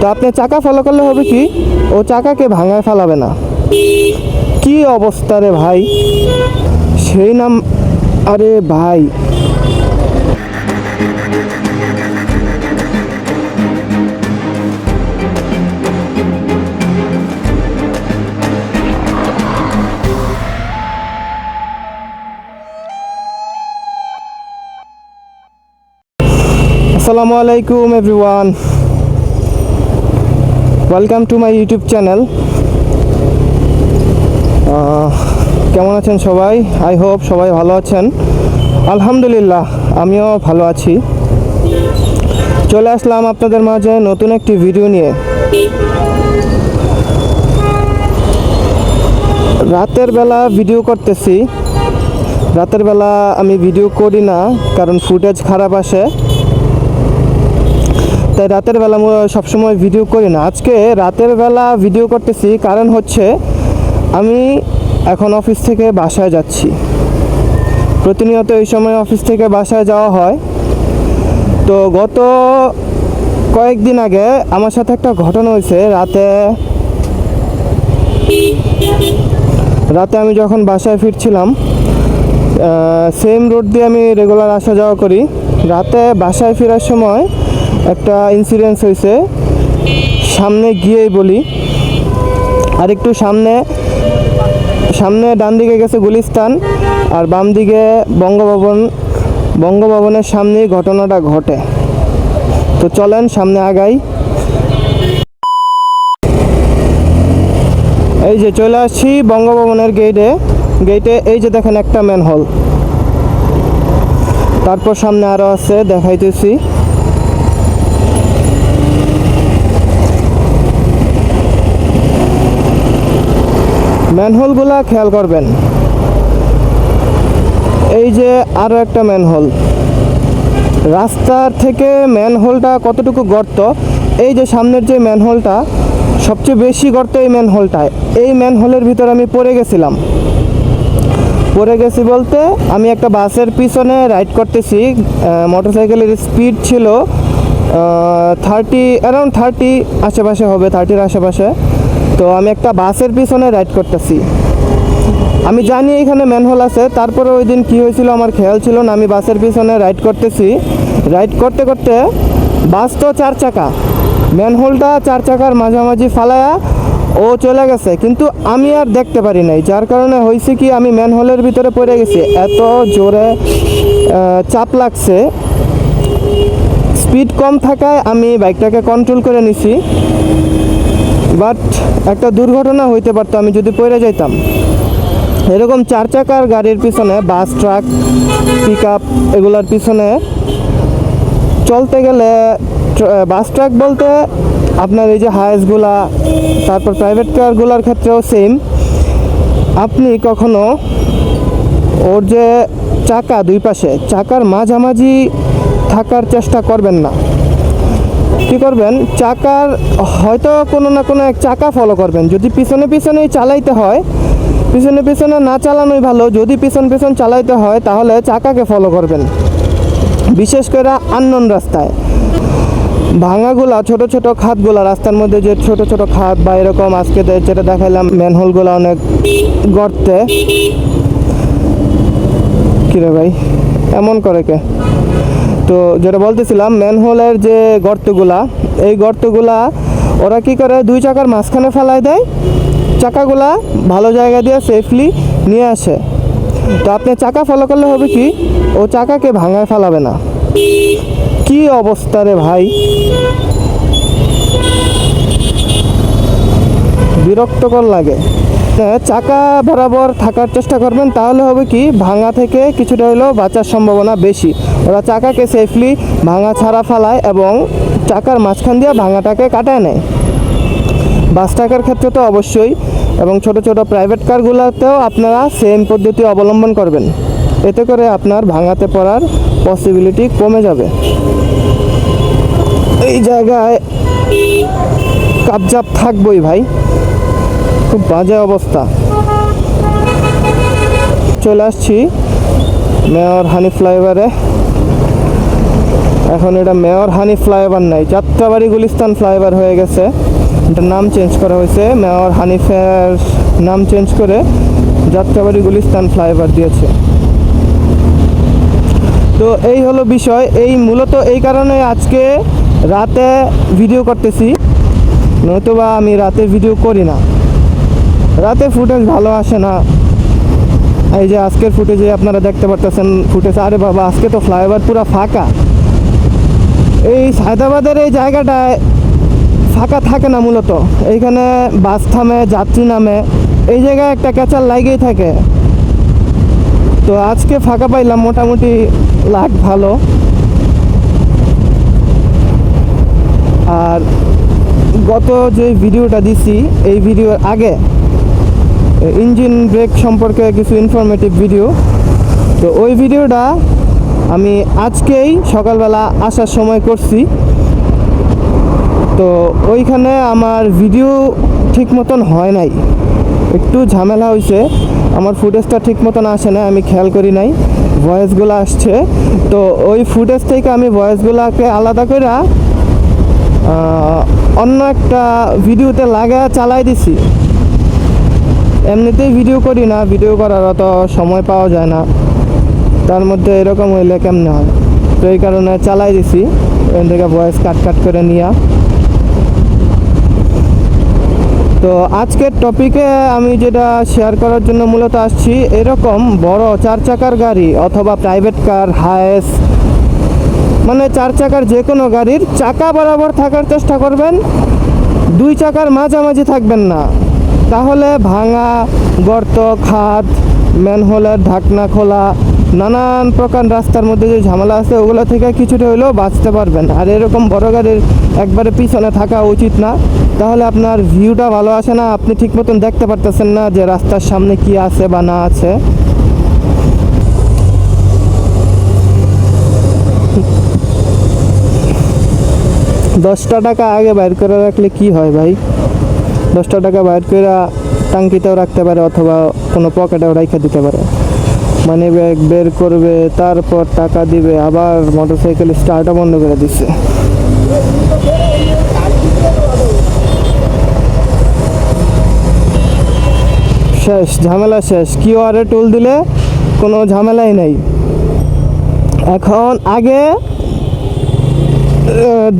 তো আপনি চাকা ফলো করলে হবে কি? ও চাকাকে ভাঙায় ফেলাবে না। কি অবস্থা রে ভাই? সেই নাম, আরে ভাই। আসসালামু আলাইকুম everyone welcome to my YouTube channel কেমন আছেন সবাই? আই হোপ সবাই ভালো আছেন। আলহামদুলিল্লাহ, আমিও ভালো আছি। চলে আসলাম আপনাদের মাঝে নতুন একটি ভিডিও নিয়ে। রাতের বেলা ভিডিও করতেছি। রাতের বেলা আমি ভিডিও করি না, কারণ ফুটেজ খারাপ আসে। তাই রাতের বেলা সবসময় ভিডিও করি না। আজকে রাতের বেলা ভিডিও করতেছি, কারণ হচ্ছে আমি এখন অফিস থেকে বাসায় যাচ্ছি। প্রতিনিয়ত এই সময় অফিস থেকে বাসায় যাওয়া হয়। তো গত কয়েকদিন আগে আমার সাথে একটা ঘটনা হয়েছে। রাতে রাতে আমি যখন বাসায় ফিরছিলাম সেম রোড দিয়ে আমি রেগুলার আসা যাওয়া করি। রাতে বাসায় ফেরার সময় একটা ইনসিডেন্স হয়েছে। সামনে গিয়েই বলি। আর একটু সামনে সামনে ডান দিকে গেছে গুলিস্তান আর বাম দিকে বঙ্গভবন, বঙ্গভবনের সামনেই ঘটনাটা ঘটে। তো চলেন সামনে আগাই। এই যে চলে আসছি বঙ্গভবনের গেটে গেটে এই যে দেখেন একটা ম্যানহোল তারপর সামনে আরও আছে, দেখাইতেছি। ম্যানহোলগুলা খেয়াল করবেন। এই যে আরও একটা ম্যানহোল। রাস্তার থেকে ম্যানহোলটা কতটুকু গর্ত, এই যে সামনের যে ম্যানহোলটা, সবচেয়ে বেশি গর্ত এই ম্যানহোলটায়। এই ম্যানহোলের ভিতর আমি পড়ে গেছিলাম। পড়ে গেছি বলতে আমি একটা বাসের পিছনে রাইড করতেছি মোটরসাইকেলের স্পিড ছিল থার্টি অ্যারাউন্ড থার্টি আশেপাশে হবে থার্টির আশেপাশে। তো আমি একটা বাসের পিছনে রাইড করতেছি। আমি জানি এখানে ম্যানহোল আছে, তারপরে ওই দিন কী হয়েছিল আমার খেয়াল ছিল না, আমি বাসের পিছনে রাইড করতেছি। রাইড করতে করতে বাস তো চার চাকা ম্যানহোলটা চার চাকার মাঝামাঝি ফালায়া ও চলে গেছে। কিন্তু আমি আর দেখতে পারি নাই, যার কারণে হয়েছে কি আমি ম্যানহোলের ভিতরে পড়ে গেছি। এত জোরে চাপ লাগছে। স্পিড কম থাকায় আমি বাইকটাকে কন্ট্রোল করে নিছি। বাট একটা দুর্ঘটনা হইতে পারতো, আমি যদি পড়ে যাইতাম। এরকম চার চাকার গাড়ির পিছনে বাস, ট্রাক পিক আপ এগুলোর পিছনে চলতে গেলে বাস, ট্রাক বলতে আপনার এই যে হায়েসগুলা তারপর প্রাইভেট কারগুলোর ক্ষেত্রেও সেম। আপনি কখনো ওর যে চাকা দুই পাশে, চাকার মাঝামাঝি থাকার চেষ্টা করবেন না। কি করবেন? চাকার হয়তো কোনো না কোনো এক চাকা ফলো করবেন। যদি পিছনে পিছনেই চালাইতে হয়, পিছনে পিছনে না চালানোই ভালো। যদি পিছন পিছন চালাইতে হয়, তাহলে চাকাকে ফলো করবেন। বিশেষ করে আননোন রাস্তায়। ভাঙাগুলা, ছোট ছোট খাতগুলা, রাস্তার মধ্যে যে ছোট ছোট খাত বা এরকম আজকে যেটা দেখাইলাম ম্যানহোলগুলো অনেক গর্তে। কিরে ভাই? এমন করে কে? তো যেটা বলতেছিলাম ম্যানহোলের যে গর্তগুলা, এই গর্তগুলা ওরা কি করে? দুই চাকার মাঝখানে ফেলায় দেয়, চাকাগুলা ভালো জায়গা দিয়ে সেফলি নিয়ে আসে। তো আপনি চাকা ফলো করলে হবে কি? ও চাকাকে ভাঙায় ফেলাবে না। কি অবস্থা রে ভাই? বিরক্তকর লাগে। চাকা বরাবর থাকার চেষ্টা করবেন, তাহলে হবে কি, ভাঙা থেকে কিছুটা হলেও বাঁচার সম্ভাবনা বেশি। ওরা চাকাকে সেফলি ভাঙা ছাড়া ফেলায় এবং চাকার মাঝখান দিয়ে ভাঙাটাকে কাটায় নেয়। বাস টাকার ক্ষেত্রে তো অবশ্যই, এবং ছোট ছোট প্রাইভেট কারগুলোতেও আপনারা সেম পদ্ধতি অবলম্বন করবেন। এতে করে আপনার ভাঙাতে পড়ার পসিবিলিটি কমে যাবে। এই জায়গায় কাবজাব থাকবই ভাই। খুব বাজে অবস্থা। চলে আসছি মেয়র হানি ফ্লাইওভারে। এখন এটা মেয়র হানি ফ্লাইওভার নাই, যাত্রাবাড়ি গুলিস্তান ফ্লাইওভার হয়ে গেছে। এটার নাম চেঞ্জ করা হয়েছে, মেয়র হানিফের নাম চেঞ্জ করে যাত্রাবাড়ি গুলিস্তান ফ্লাইওভার দিয়েছে। তো এই হলো বিষয়, এই মূলত এই কারণে আজকে রাতে ভিডিও করতেছি নতুবা আমি রাতে ভিডিও করি না। রাতে ফুটেজ ভালো আসে না। এই যে আজকের ফুটেজে আপনারা দেখতে পারতেছেন ফুটেজ। আরে বাবা, আজকে তো ফ্লাইওভার পুরো ফাঁকা। এই হায়দ্রাবাদের এই জায়গাটায় ফাঁকা থাকে না মূলত। এইখানে বাস থামে, যাত্রী নামে। এই জায়গায় একটা ক্যাচার লাগেই থাকে। তো আজকে ফাঁকা পাইলাম, মোটামুটি লাখ ভালো। আর গত যে ভিডিওটা দিছি, এই ভিডিওর আগে ইঞ্জিন ব্রেক সম্পর্কে কিছু ইনফরমেটিভ ভিডিও তো ওই ভিডিওটা আমি আজকেই সকালবেলা আসার সময় করছি। তো ওইখানে আমার ভিডিও ঠিক মতন হয় নাই। একটু ঝামেলা হয়েছে আমার ফুটেজটা ঠিক মতন আসে না আমি খেয়াল করি নাই। ভয়েসগুলো আসছে। তো ওই ফুটেজ থেকে আমি ভয়েসগুলোকে আলাদা করে অন্য একটা ভিডিওতে লাগা চালাই দিছি। এমনিতেই ভিডিও করি না ভিডিও করার অত সময় পাওয়া যায় না। তার মধ্যে এরকম হইলে কেমনে হয়? তো এই কারণে চালাই দিছি, এখান থেকে ভয়েস কাট কাট করে নিয়া। তো আজকের টপিকে আমি যেটা শেয়ার করার জন্য মূলত আসছি, এরকম বড় চার চাকার গাড়ি অথবা প্রাইভেট কার হায়েস মানে চার চাকার যে কোনো গাড়ির চাকা বরাবর থাকার চেষ্টা করবেন। দুই চাকার মাঝামাঝি থাকবেন না। তাহলে ভাঙা গর্ত খাদ ম্যানহোলের ঢাকনা খোলা, নানান প্রকার রাস্তার মধ্যে যে ঝামেলা আছে, ওগুলো থেকে কিছুটা হলেও বাঁচতে পারবেন। আর এরকম বড় গাড়ির একবারে পিছনে থাকা উচিত না। তাহলে আপনার ভিউটা ভালো আসে না, আপনি ঠিক মতন দেখতে পারতেছেন না যে রাস্তার সামনে কি আছে বা না আছে। দশটা টাকা আগে বাইর করে রাখলে কি হয় ভাই? দশটা টাকা বাইর করে টাঙ্কিতেও রাখতে পারে অথবা কোনো পকেটেও রেখে দিতে পারে। মানি ব্যাগ বের করবে, তারপর টাকা দিবে, আবার মোটর মোটরসাইকেল স্টার্টও বন্ধ করে দিচ্ছে শেষ, ঝামেলা শেষ। কিউ কিউআরে টুল দিলে কোনো ঝামেলাই নাই। এখন আগে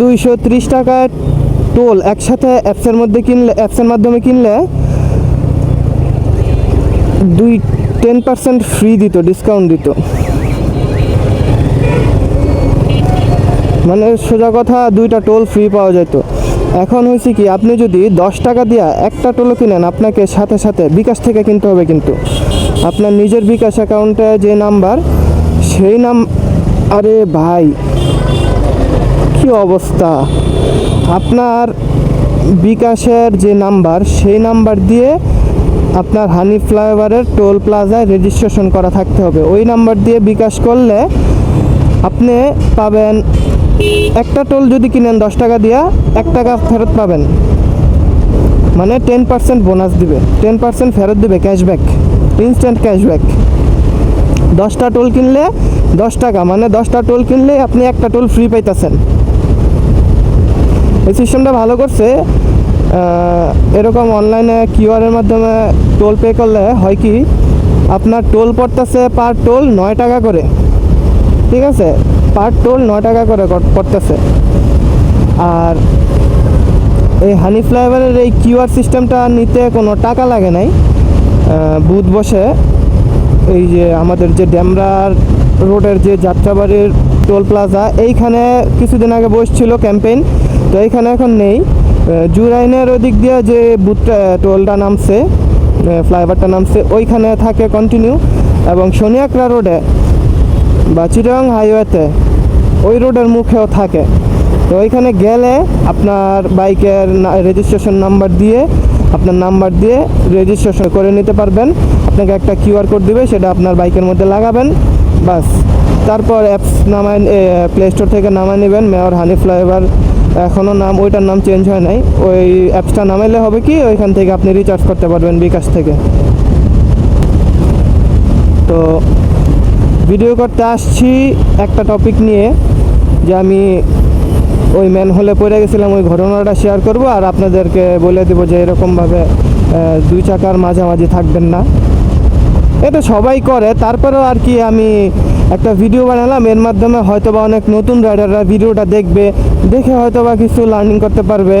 দুইশো টাকার টোল একসাথে অ্যাপসের মধ্যে কিনলে, অ্যাপসের মাধ্যমে কিনলে দুই টেন পার্সেন্ট ফ্রি দিত, ডিসকাউন্ট দিত। মানে সোজা কথা, দুইটা টোল ফ্রি পাওয়া যেত। এখন হয়েছে কি, আপনি যদি দশ টাকা দিয়া একটা টোলও কিনেন, আপনাকে সাথে সাথে বিকাশ থেকে কিনতে হবে কিন্তু। আপনার নিজের বিকাশ অ্যাকাউন্টে যে নাম্বার, সেই নাম, আরে ভাই, কি অবস্থা? আপনার বিকাশের যে নাম্বার, সেই নাম্বার দিয়ে আপনার হানি ফ্লাইওভারের টোল প্লাজায় রেজিস্ট্রেশন করা থাকতে হবে। ওই নাম্বার দিয়ে বিকাশ করলে আপনি পাবেন একটা টোল যদি কিনেন দশ টাকা দিয়া, এক টাকা ফেরত পাবেন। মানে টেন পার্সেন্ট বোনাস দিবে। টেন পার্সেন্ট ফেরত দিবে ক্যাশব্যাক ইনস্ট্যান্ট ক্যাশব্যাক দশটা টোল কিনলে দশ টাকা মানে দশটা টোল কিনলে আপনি একটা টোল ফ্রি পাইতেছেন। এই সিস্টেমটা ভালো করছে এরকম অনলাইনে কিউআরের মাধ্যমে টোল পে করলে হয় কি, আপনার টোল পড়তেছে পার টোল নয় টাকা করে, ঠিক আছে? পার টোল নয় টাকা করে পড়তেছে। আর এই হানি ফ্লাইওভারের এই কিউআর সিস্টেমটা নিতে কোনো টাকা লাগে নাই। বুথ বসে এই যে আমাদের যে ড্যামরার রোডের যে যাত্রাবাড়ির টোল প্লাজা এইখানে কিছুদিন আগে বসছিল ক্যাম্পেইন, তো এইখানে এখন নেই। জুরাইনের ওদিক দিয়ে যে বুথটা, টোলটা নামছে ফ্লাইওভারটা নামছে, ওইখানে থাকে কন্টিনিউ এবং শনিয়াকড়া রোডে বা চিটাং হাইওয়েতে ওই রোডের মুখেও থাকে। তো ওইখানে গেলে আপনার বাইকের রেজিস্ট্রেশন নাম্বার দিয়ে, আপনার নাম্বার দিয়ে রেজিস্ট্রেশন করে নিতে পারবেন। আপনাকে একটা কিউআর কোড দিবে, সেটা আপনার বাইকের মধ্যে লাগাবেন। বাস। তারপর অ্যাপস নামায় প্লে স্টোর থেকে নামায় নেবেন। মেয়র হানি ফ্লাইওভার এখনও নাম, ওইটার নাম চেঞ্জ হয় নাই। ওই অ্যাপসটা নামাইলে হবে কি? ওইখান থেকে আপনি রিচার্জ করতে পারবেন বিকাশ থেকে। তো ভিডিও করতে আসছি একটা টপিক নিয়ে, যে আমি ওই ম্যান হলে পড়ে গেছিলাম, ওই ঘটনাটা শেয়ার করব, আর আপনাদেরকে বলে দেবো যে এরকমভাবে দুই চাকার মাঝামাঝি থাকবেন না। এটা সবাই করে, তারপরেও আর কি আমি একটা ভিডিও বানালাম। এর মাধ্যমে হয়তোবা অনেক নতুন রাইডাররা ভিডিওটা দেখবে, দেখে হয়তোবা কিছু লার্নিং করতে পারবে।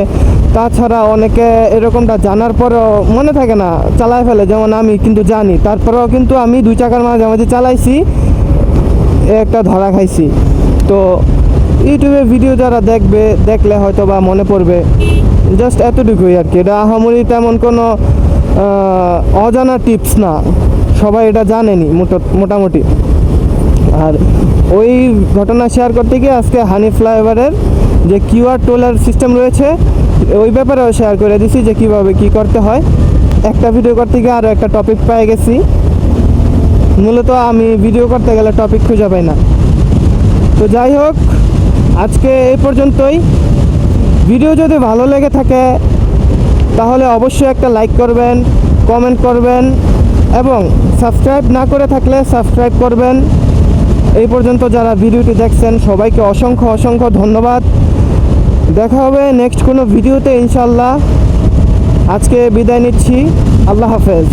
তাছাড়া অনেকে এরকমটা জানার পরেও মনে থাকে না, চালায় ফেলে, যেমন আমি কিন্তু জানি। তারপরেও কিন্তু আমি দুই চাকার মাঝে মাঝে চালাইছি, একটা ধরা খাইছি। তো ইউটিউবে ভিডিও যারা দেখবে, দেখলে হয়তো বা মনে পড়বে জাস্ট এতটুকুই আর কি। এটা আহামরি তেমন কোনো অজানা টিপস না। সবাই এটা জানেনি, মোটা- মোটামুটি। আর ওই ঘটনা শেয়ার করতে গিয়ে আজকে হানি ফ্লাইওভারের যে কিউআর টোলার সিস্টেম রয়েছে, ওই ব্যাপারেও শেয়ার করে দিছি যে কীভাবে কি করতে হয়। একটা ভিডিও করতে গিয়ে আরও একটা টপিক পেয়ে গেছি। মূলত আমি ভিডিও করতে গেলে টপিক খুঁজে পাই না। তো যাই হোক, আজকে এই পর্যন্তই। ভিডিও যদি ভালো লেগে থাকে, তাহলে অবশ্যই একটা লাইক করবেন কমেন্ট করবেন। এবং সাবস্ক্রাইব না করে থাকলে সাবস্ক্রাইব করবেন। এই পর্যন্ত যারা ভিডিওটি দেখছেন, সবাইকে অসংখ্য অসংখ্য ধন্যবাদ। দেখা হবে নেক্সট কোনো ভিডিওতে ইনশাল্লাহ আজকে বিদায় নিচ্ছি। আল্লাহ হাফেজ।